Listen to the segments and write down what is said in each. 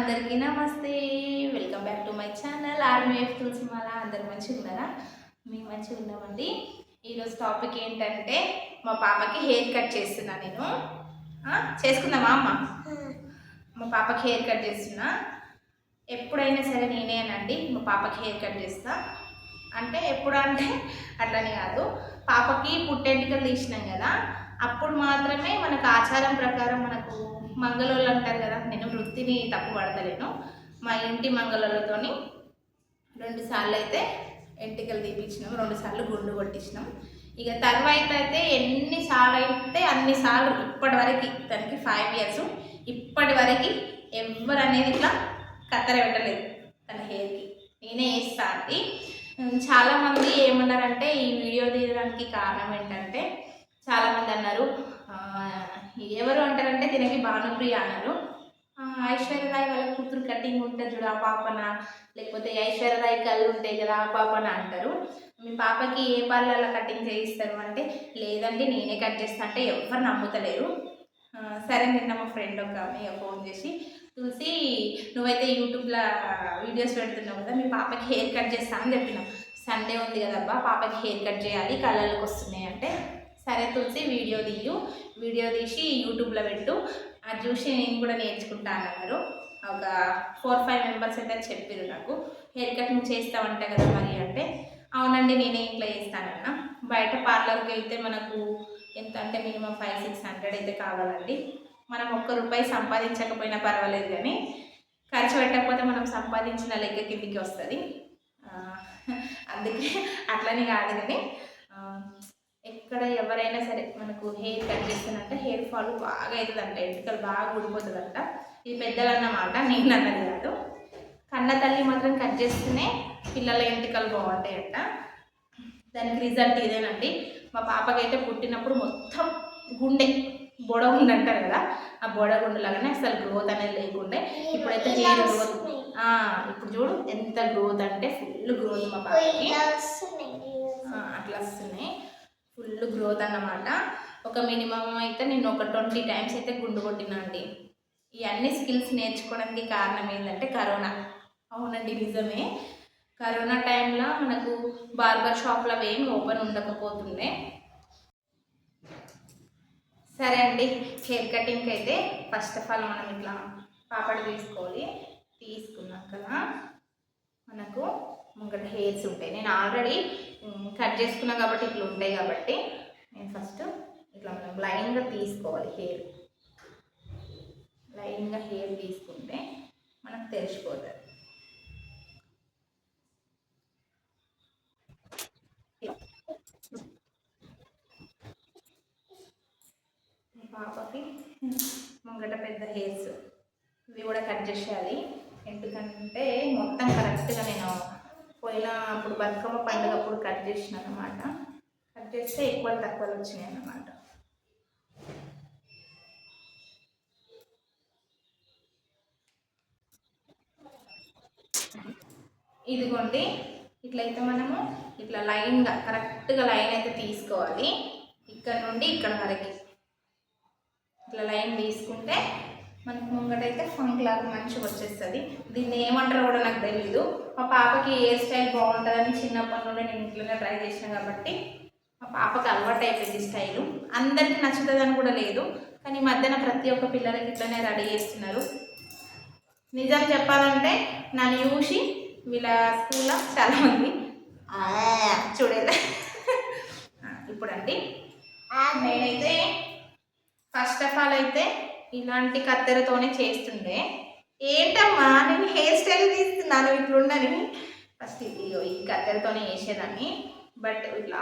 అందరికీ నమస్తే. Welcome back to my channel army of Tulasimala అందరు మంచిగా ఉన్నారా? మేము మంచిగా ఉన్నామండి. ఈరోజు టాపిక్ ఏంటంటే మా పాపకి హెయిర్ కట్ చేస్తున్నా నేను. చేసుకుందామా అమ్మ? మా పాపకి హెయిర్ కట్ చేస్తున్నా. ఎప్పుడైనా సరే నేనేనండి మా పాపకి హెయిర్ కట్ చేస్తా. అంటే ఎప్పుడు అంటే అట్లని కాదు. పాపకి పుట్టెంటికలు తీసినాం కదా అప్పుడు మాత్రమే మనకు ఆచారం ప్రకారం మనకు మంగళోళ్ళు అంటారు కదా నేను వృత్తిని తప్పు పడతలేను. మా ఇంటి మంగళోళ్ళతోని రెండు సార్లు అయితే ఎంటికలు తీపించినాం రెండు సార్లు గుండు కొట్టించినాం ఇక తర్వాత అయితే ఎన్నిసార్లు అయితే అన్ని సార్లు ఇప్పటి వరకు తనకి ఫైవ్ ఇయర్స్ ఇప్పటి వరకు ఎవరు అనేది ఇట్లా కత్తెర పెట్టలేదు తన హెయిర్కి నేనే వేస్తా అండి. చాలామంది ఏమన్నారంటే ఈ వీడియో తీయడానికి కారణం ఏంటంటే చాలామంది అన్నారు. ఎవరు అంటారంటే దీనికి భానుప్రియ అన్నారు. ఐశ్వర్యరాయ్ వాళ్ళ కూతురు కటింగ్ ఉంటుంది చూడు ఆ పాపన. లేకపోతే ఐశ్వర్యరాయ్ కళ్ళు ఉంటాయి కదా ఆ పాపన అంటారు. మీ పాపకి ఏ పార్లర్లో కటింగ్ చేయిస్తారు అంటే లేదండి నేనే కట్ చేస్తా అంటే ఎవరు నమ్ముతలేరు. సరే నిన్న మా ఫ్రెండ్ ఒక ఆమె ఫోన్ చేసి చూసి నువ్వైతే యూట్యూబ్లో వీడియోస్ పెడుతున్నావు కదా మీ పాపకి హెయిర్ కట్ చేస్తా అని చెప్పినాం. సండే ఉంది కదబ్బా పాపకి హెయిర్ కట్ చేయాలి కళ్ళకి వస్తున్నాయి అంటే సరే తులసి వీడియో తీయు. వీడియో తీసి యూట్యూబ్లో పెట్టు. అది చూసి నేను కూడా నేర్చుకుంటాను అన్నారు. ఒక ఫోర్ ఫైవ్ మెంబర్స్ అయితే చెప్పారు నాకు. హెయిర్ కట్ నువ్వు చేస్తావంట కదా మరి అంటే. అవునండి నేనే ఇంట్లో చేస్తానన్నా. బయట పార్లర్కి వెళ్తే మనకు ఎంత అంటే మినిమం ఫైవ్ సిక్స్ హండ్రెడ్ అయితే కావాలండి. మనం ఒక్క రూపాయి సంపాదించకపోయినా పర్వాలేదు కానీ ఖర్చు పెట్టకపోతే మనం సంపాదించిన లెక్క కిందికి వస్తుంది. అందుకే అట్లని కాదు కానీ ఆ, ఎక్కడ ఎవరైనా సరే మనకు హెయిర్ కట్ చేస్తానంటే హెయిర్ ఫాల్ బాగా అవుతుందంట ఎంటికలు బాగా ఊడిపోతుందంట. ఇది పెద్దలు అన్నమాట నేను అన్నది కాదు. కన్న తల్లి మాత్రం కట్ చేస్తేనే పిల్లల ఎంటికలు బాగుంటాయంట. దానికి రిజల్ట్ ఇదేనండి. మా పాపకైతే పుట్టినప్పుడు మొత్తం గుండె బొడగుండు అంటారు కదా ఆ బొడగుండు లాగానే అసలు గ్రోత్ అనేది లేకుండే. ఇప్పుడైతే హెయిర్ గ్రోత్ ఇప్పుడు చూడు ఎంత గ్రోత్ అంటే ఫుల్ గ్రోత్ మా పాపకి. అట్లా వస్తున్నాయి. ఫుల్ గ్రోత్ అన్నమాట. ఒక మినిమం అయితే నేను ఒక ట్వంటీ టైమ్స్ అయితే గుండు కొట్టినా అండి ఈ అన్ని స్కిల్స్ నేర్చుకోవడానికి కారణం ఏంటంటే కరోనా. అవునండి నిజమే. కరోనా టైంలో మనకు బార్బర్ షాప్లో అవి ఏం ఓపెన్ ఉండకపోతుండే. సరే అండి హెయిర్ కటింగ్కి అయితే ఫస్ట్ ఆఫ్ ఆల్ మనం ఇట్లా పాపడి తీసుకోవాలి తీసుకున్నాక మనకు ముంగట హెయిర్స్ ఉంటాయి. నేను ఆల్రెడీ కట్ చేసుకున్నాం కాబట్టి ఇట్లా ఉంటాయి కాబట్టి నేను ఫస్ట్ ఇట్లా మనం లైన్గా తీసుకోవాలి హెయిర్ లైన్గా హెయిర్ తీసుకుంటే మనకు తెలిసిపోతుంది. పాపకి ముంగట పెద్ద హెయిర్స్ ఇవి కూడా కట్ చేసేయాలి. ఎందుకంటే మొత్తం కరెక్ట్గా నేను పోయిన అప్పుడు బతుకమ్మ పండుగ అప్పుడు కట్ చేసిన అనమాట కట్ చేస్తే ఎక్కువ తక్కువలు వచ్చినాయి అన్నమాట ఇదిగోండి ఇట్లయితే మనము ఇట్లా లైన్గా కరెక్ట్గా లైన్ అయితే తీసుకోవాలి. ఇక్కడ నుండి ఇక్కడ వరకు. ఇట్లా లైన్ తీసుకుంటే మనకు ముంగటైతే ఫంక్ లాగా మంచిగా వచ్చేస్తుంది. దీన్ని ఏమంటారో కూడా నాకు తెలియదు మా పాపకి హెయిర్ స్టైల్ బాగుంటుందని చిన్నప్పటి నుండి నేను ఇంట్లోనే ట్రై చేసిన కాబట్టి మా పాపకి అలవాటు అయిపోయింది స్టైలు. అందరికీ నచ్చుతుందని కూడా లేదు. కానీ మధ్యన ప్రతి ఒక్క పిల్లలకి ఇట్లనే రెడీ చేస్తున్నారు. నిజం చెప్పాలంటే నన్ను చూసి వీళ్ళ స్కూల్లో చాలామంది "ఆ, చూడేదా. ఇప్పుడండి. నేనైతే ఫస్ట్ ఆఫ్ ఆల్ అయితే ఇలాంటి కత్తెరతోనే చేస్తుండే. ఏంటమ్మా నేను హెయిర్ స్టైల్ తీస్తున్నాను ఇట్లుండని ఫస్ట్ ఇది ఈ కత్తెరతోనే వేసేదాన్ని బట్ ఇట్లా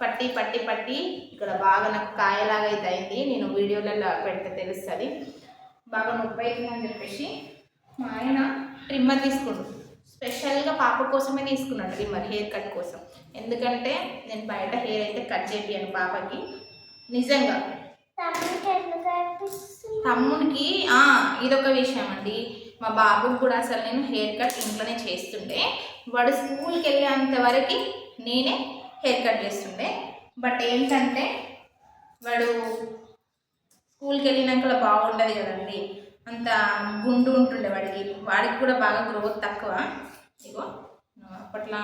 పట్టి పట్టి పట్టి ఇక్కడ బాగా నాకు కాయలాగా అయితే అయింది నేను వీడియోలలో పెడితే తెలుస్తుంది. బాగా నొప్పి అవుతుందని చెప్పేసి మా ఆయన ట్రిమ్మర్ తీసుకుండు స్పెషల్గా పాప కోసమే తీసుకున్నాడు ట్రిమ్మర్ హెయిర్ కట్ కోసం. ఎందుకంటే నేను బయట హెయిర్ అయితే కట్ చేపియాను పాపకి. నిజంగా. తమ్మునికి ఆ, ఇదొక విషయం అండి మా బాబుకి కూడా అసలు నేను హెయిర్ కట్ ఇంట్లోనే చేస్తుండే. వాడు స్కూల్కి వెళ్ళేంత వరకు నేనే హెయిర్ కట్ చేస్తుండే. బట్ ఏంటంటే వాడు స్కూల్కి వెళ్ళినాక బాగుండదు కదండి. అంత గుండు ఉంటుండే వాడికి. వాడికి కూడా బాగా గ్రోత్ తక్కువ. ఇగో అప్పట్లో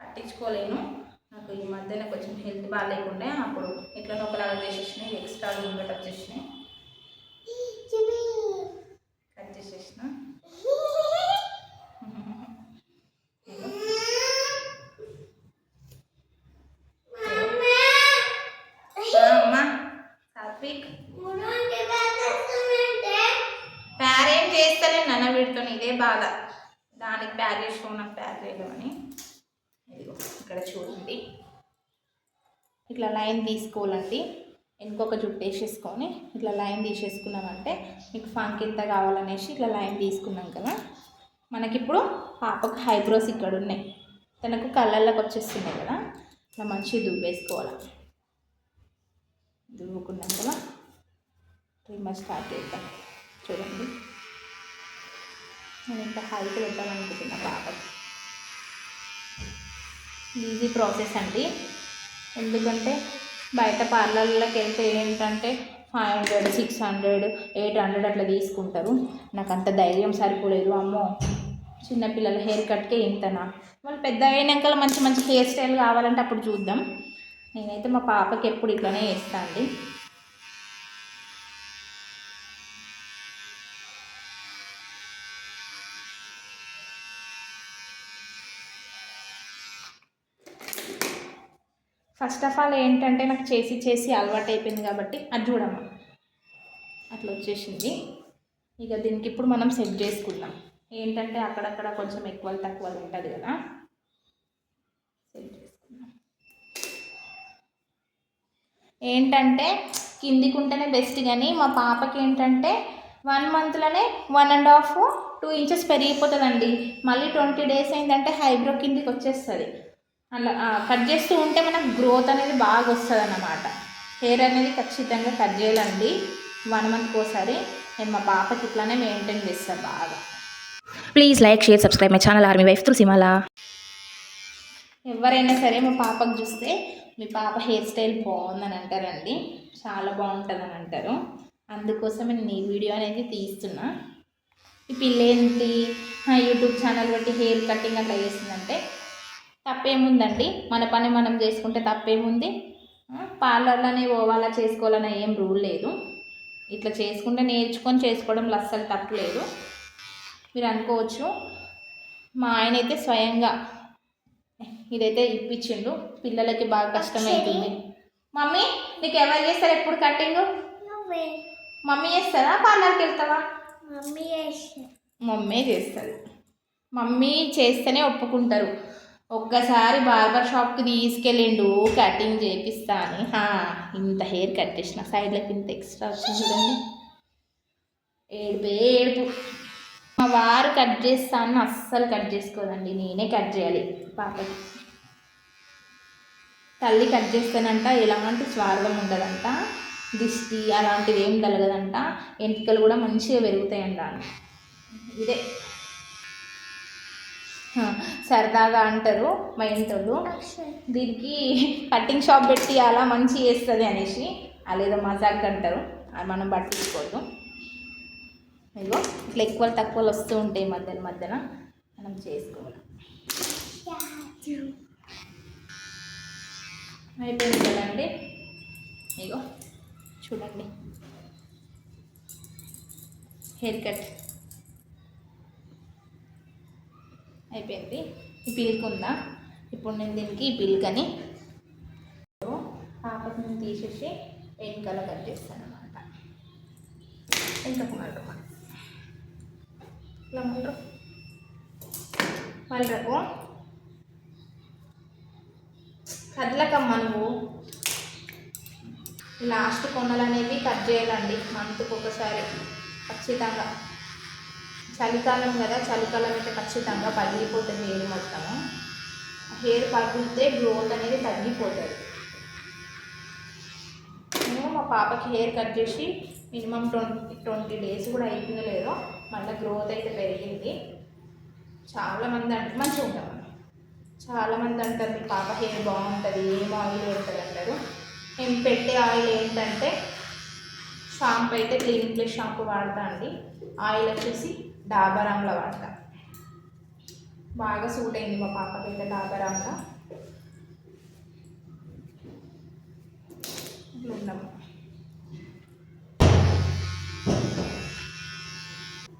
పట్టించుకోలేను. నాకు ఈ మధ్యన కొంచెం హెల్త్ బాగాలేకుండే అప్పుడు ఇట్లా ఒకలాగా చేసేసినాయి ఎక్స్ట్రా గుంగట వచ్చేసినాయి కట్ చేసేసిన. ప్యారేం చేస్తలే నన్న వీడితో ఇదే బాధ. దానికి ప్యార్ చేసుకో నాకు ప్యార్ చేయలేమని. ఇక్కడ చూడండి. ఇట్లా లైన్ తీసుకోవాలండి. ఇంకొక జుట్టు వేసేసుకొని ఇట్లా లైన్ తీసేసుకున్నామంటే మీకు ఫంక్ ఎంత కావాలనేసి ఇట్లా లైన్ తీసుకున్నాం కదా. మనకిప్పుడు పాపకు హైబ్రోస్ ఇక్కడ ఉన్నాయి. తనకు కళ్ళల్లోకి వచ్చేస్తున్నాయి కదా. ఇట్లా మంచిగా దువ్వేసుకోవాలి. దువ్వుకున్నాం కదా. ట్రిమ్మర్ స్టార్ట్ చేద్దాం. చూడండి. నేను ఇంకా హైట్ పెట్టాలనుకుంటున్నా పాపకి. ఈజీ ప్రాసెస్ అండి. ఎందుకంటే బయట పార్లర్లోకి వెళ్తే ఏంటంటే five hundred six hundred eight hundred అట్లా తీసుకుంటారు. నాకు అంత ధైర్యం సరిపోలేదు. అమ్మో చిన్నపిల్లల హెయిర్ కట్కే ఇంతనా వాళ్ళు పెద్ద అయినాక మంచి మంచి హెయిర్ స్టైల్ కావాలంటే అప్పుడు చూద్దాం. నేనైతే మా పాపకి ఎప్పుడు ఇట్లానే వేస్తాను అండి. ఫస్ట్ ఆఫ్ ఆల్ ఏంటంటే నాకు చేసి చేసి అలవాటు అయిపోయింది కాబట్టి అది చూడమ్మా. అట్లా వచ్చేసింది. ఇక దీనికి ఇప్పుడు మనం సెట్ చేసుకుందాం. ఏంటంటే అక్కడక్కడ కొంచెం ఎక్కువ తక్కువ ఉంటుంది కదా. సెట్ చేసుకుందాం. ఏంటంటే కిందికి ఉంటేనే బెస్ట్ కానీ మా పాపకి ఏంటంటే one మంత్లోనే one and half two inches పెరిగిపోతుందండి. మళ్ళీ ట్వంటీ డేస్ అయిందంటే హైబ్రో కిందికి వచ్చేస్తుంది. అలా కట్ చేస్తూ ఉంటే మనకు గ్రోత్ అనేది బాగా వస్తుంది అన్నమాట హెయిర్ అనేది ఖచ్చితంగా కట్ చేయాలండి. వన్ మంత్కి ఒకసారి నేను మా పాపకి ఇట్లానే మెయింటైన్ చేస్తాను బాగా. Please like, share, subscribe my channel Army Wife Tulsimala. ఎవరైనా సరే మా పాపకు చూస్తే మీ పాప హెయిర్ స్టైల్ బాగుందని అంటారండి. చాలా బాగుంటుందని అంటారు. అందుకోసమే నేను ఈ వీడియో అనేది తీస్తున్నా. ఈ పిల్ల ఏంటి? యూట్యూబ్ ఛానల్ బట్టి హెయిర్ కటింగ్ అట్లా చేస్తుందంటే తప్పేముందండి? మన పని మనం చేసుకుంటే తప్పేముంది? పార్లర్లోనే పోవాలా చేసుకోవాలన్న ఏం రూల్ లేదు. ఇట్లా చేసుకుంటే నేర్చుకొని చేసుకోవడంలో అస్సలు తప్పలేదు మీరు అనుకోవచ్చు మా ఆయన అయితే స్వయంగా ఇదైతే ఇప్పించిండు. పిల్లలకి బాగా కష్టమవుతుంది మమ్మీ నీకు ఎవరు చేస్తారు ఎప్పుడు కటింగ్ నువ్వే. మమ్మీ చేస్తారా? పార్లర్కి వెళ్తావా? మమ్మీ చేసి మమ్మీ చేస్తుంది. మమ్మీ చేస్తేనే ఒప్పుకుంటారు. ఒక్కసారి బార్బర్ షాప్కి తీసుకెళ్ళిండు కటింగ్ చేపిస్తా అని హా, ఇంత హెయిర్ కట్ చేసిన సైడ్లోకి ఇంత ఎక్స్ట్రా వచ్చింది చూడండి. ఏడుపు ఏడుపు. మా వారు కట్ చేస్తాను అస్సలు కట్ చేసుకోదండి నేనే కట్ చేయాలి పాపకి. తల్లి కట్ చేస్తానంట ఎలాంటి స్వార్థం ఉండదంట దిష్టి అలాంటివి ఏం కలగదంట ఎంటికలు కూడా మంచిగా పెరుగుతాయంట. ఇదే. సరదాగా అంటారు మా ఇంటోళ్ళు. దీనికి కటింగ్ షాప్ పెట్టి అలా మంచి చేస్తుంది అనేసి అదేదో మజాక్ అంటారు. అది మనం పట్టించుకోవద్దు ఇగో ఇట్లా ఎక్కువ తక్కువలు వస్తూ ఉంటాయి మధ్యన మధ్యన మనం చేసుకోవాలి. అయిపోయింది కదండి? ఇగో చూడండి. Hair cut. అయిపోయింది. ఈ పిల్క్ ఉందా ఇప్పుడు నేను దీనికి ఈ పిల్కని పాపకి నేను తీసేసి వెనకాల కట్ చేస్తాను అనమాట ఎంత కుమారు ఇలా ముందు మళ్ళీ కదలకమ్మ నువ్వు. లాస్ట్ కొనలు అనేవి కట్ చేయాలండి మంత్కి ఒకసారి. ఖచ్చితంగా. చలికాలం కదా చలికాలం అయితే ఖచ్చితంగా పగిలిపోతుంది హెయిర్ మొత్తము హెయిర్ పగిలితే గ్రోత్ అనేది తగ్గిపోతుంది. నేను మా పాపకి హెయిర్ కట్ చేసి మినిమం ట్వంటీ ట్వంటీ డేస్ కూడా అయిపోయిందో లేదో మళ్ళీ గ్రోత్ అయితే పెరిగింది. చాలామంది అంటే మంచిగా ఉంటాం. చాలామంది అంటారు మీ పాప హెయిర్ బాగుంటుంది ఏం ఆయిల్ పెడతారు అంటారు. మేము పెట్టే ఆయిల్ ఏంటంటే షాంపూ అయితే క్లీనింగ్ ప్లస్ షాంపూ వాడతా అండి. ఆయిల్ వచ్చేసి డాబరాంలో వాడతా. బాగా సూట్ అయింది మా పాపకైతే డాబరాంగా ఇట్లా ఉన్నాము.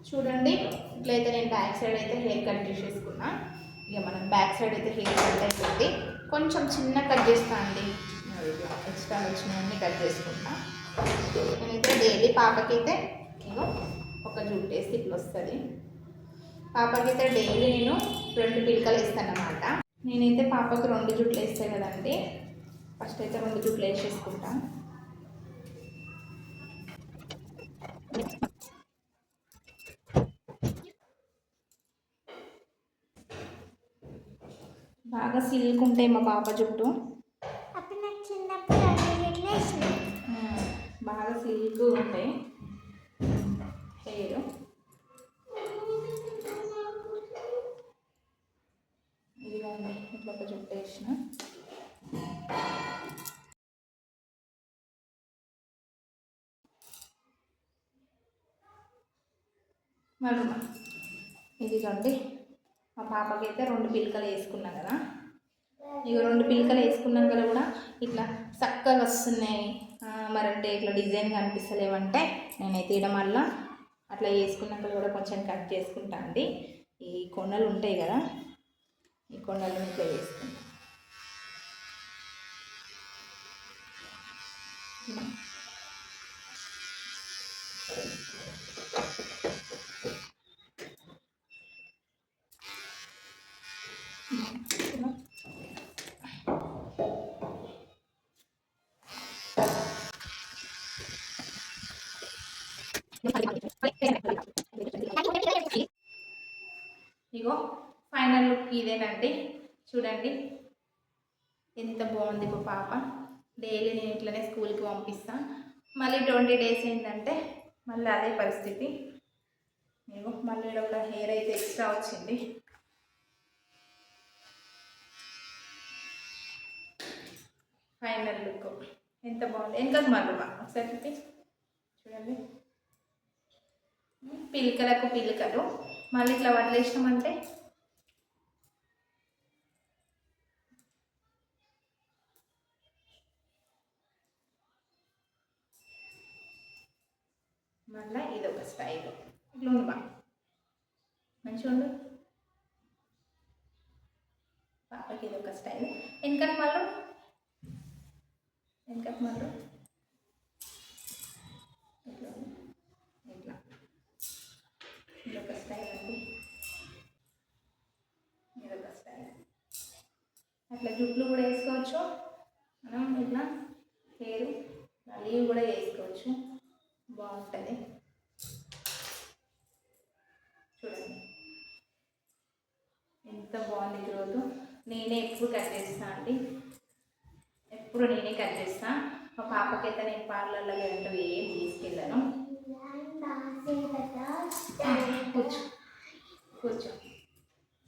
చూడండి ఇట్లయితే నేను బ్యాక్ సైడ్ అయితే హెయిర్ కట్ చేసేసుకున్నా. ఇక మనం బ్యాక్ సైడ్ అయితే హెయిర్ కట్ అయిపోయింది. కొంచెం చిన్న కట్ చేస్తా అండి. ఎక్స్ట్రా వచ్చినవన్నీ కట్ చేసుకుంటా. నేనైతే డైలీ పాపకైతే ఇగో ఒక జుట్టు వేసి ఇట్లా వస్తుంది. పాపకైతే డైలీ నేను రెండు పిలకలు వేస్తాను అనమాట నేనైతే పాపకు రెండు జుట్లు వేస్తాను కదండి. ఫస్ట్ అయితే రెండు జుట్లు వేసేసుకుంటాను బాగా సిల్క్ ఉంటాయి మా పాప జుట్టు. బాగా సిల్క్ ఉంటాయి మరి ఇదిగోండి. మా పాపకి అయితే రెండు పిలకలు వేసుకున్నా కదా. ఇక రెండు పిలకలు వేసుకున్నాక కూడా ఇట్లా చక్కగా వస్తున్నాయి. మరంటే ఇట్లా డిజైన్ కనిపిస్తలేవంటే నేనైతే ఇవ్వడం వల్ల అట్లా వేసుకున్నాక కూడా కొంచెం కట్ చేసుకుంటా అండి. ఈ కొండలు ఉంటాయి కదా. ఈ కొండలను ఇట్లా వేసుకుంటా ఇలా. ఇలా. ఇగో ఫైనల్ లుక్ ఇదేనండి. చూడండి. ఎంత బాగుంది మా పాప. డైలీ నేను ఇట్లనే స్కూల్కి పంపిస్తాను మళ్ళీ ట్వంటీ డేస్ ఏంటంటే మళ్ళీ అదే పరిస్థితి. నేను మళ్ళీ ఒక కూడా హెయిర్ అయితే ఎక్స్ట్రా వచ్చింది. Final look. ఎంత బాగుంది. వెనక మళ్ళీ ఒకసారి చూడండి. పిలకలకు పిలకలు. మళ్ళీ ఇట్లా వదిలేసినామంటే మళ్ళీ స్థాయిలో స్టైల్ ఇట్లా ఉంది బా. మంచిగా ఉండు. పాపకి ఇది ఒక స్టైల్ వెనకకు మళ్ళీ. వెనకకు మళ్ళీ. ఇట్లా. ఉంది. ఇట్లా ఒక స్టైల్ అండి. ఇదొక స్టైల్ అట్లా జుట్లు కూడా వేసుకోవచ్చు. మనం ఇట్లా. హెయిర్ లీవ్ కూడా వేసుకోవచ్చు బాగుంటుంది చూడండి ఎంత బాగుంది గ్రోత్ నేనే ఎప్పుడు కట్ చేస్తా అండి ఎప్పుడు నేనే కట్ చేస్తా మా పాపకైతే నేను పార్లర్లో లేదంటే ఏం తీసుకెళ్ళాను. కూర్చో. కూర్చో.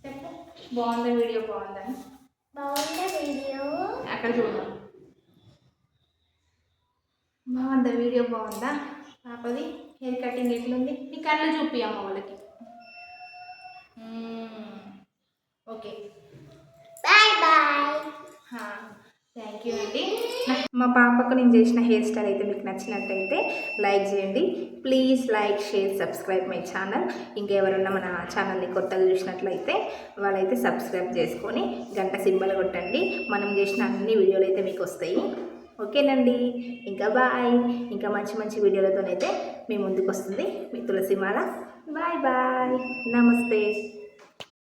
చెప్పు. బాగుందా వీడియో? బాగుందని బాగుంది వీడియో? అక్కడ చూద్దాం. బాగుందా వీడియో? బాగుందా? పాపది హెయిర్ కటింగ్ ఎట్లుంది? నీ కళ్ళు చూపి అమ్మ వాళ్ళకి. Okay. Bye bye. Thank you అండి. మా పాపకు నేను చేసిన హెయిర్ స్టైల్ అయితే మీకు నచ్చినట్టయితే లైక్ చేయండి. Please like share subscribe my channel. ఇంకా ఎవరైనా మన ఛానల్ని కొత్తగా చూసినట్లయితే వాళ్ళైతే సబ్స్క్రైబ్ చేసుకొని గంట సింబల్ కొట్టండి. మనం చేసిన అన్ని వీడియోలు అయితే మీకు వస్తాయి. ఓకేనండి. ఇంకా బాయ్. ఇంకా మంచి మంచి వీడియోలతోనైతే మీ ముందుకు వస్తుంది మీ తులసిమాల బాయ్ బాయ్. నమస్తే.